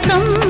வணக்கம்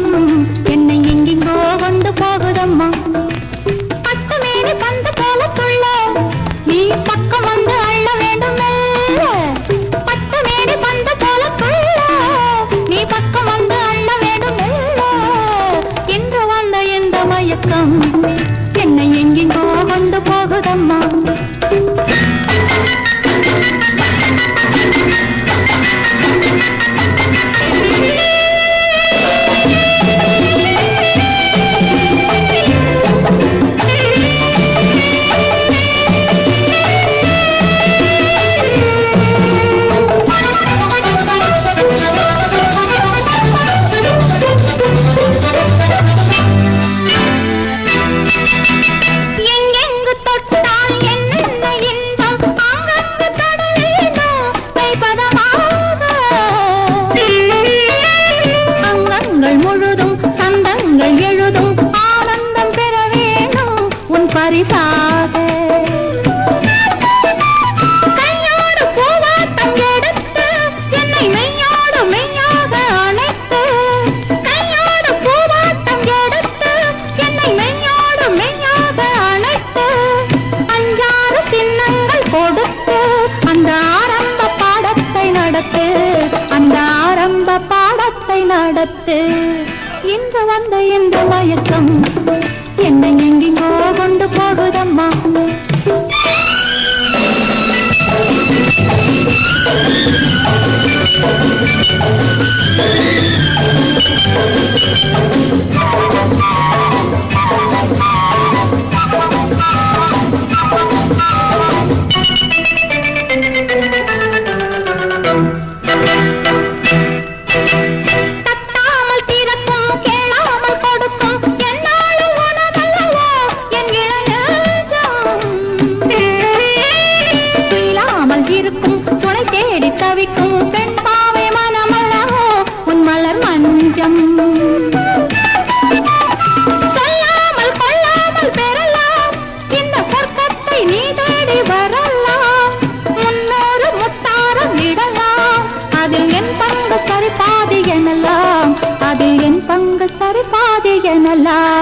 நடத்து அந்த ஆரம்ப பாடத்தை நடத்து. இன்று வந்த இந்த மயக்கம் என்னை எங்கெங்கோ கொண்டு ला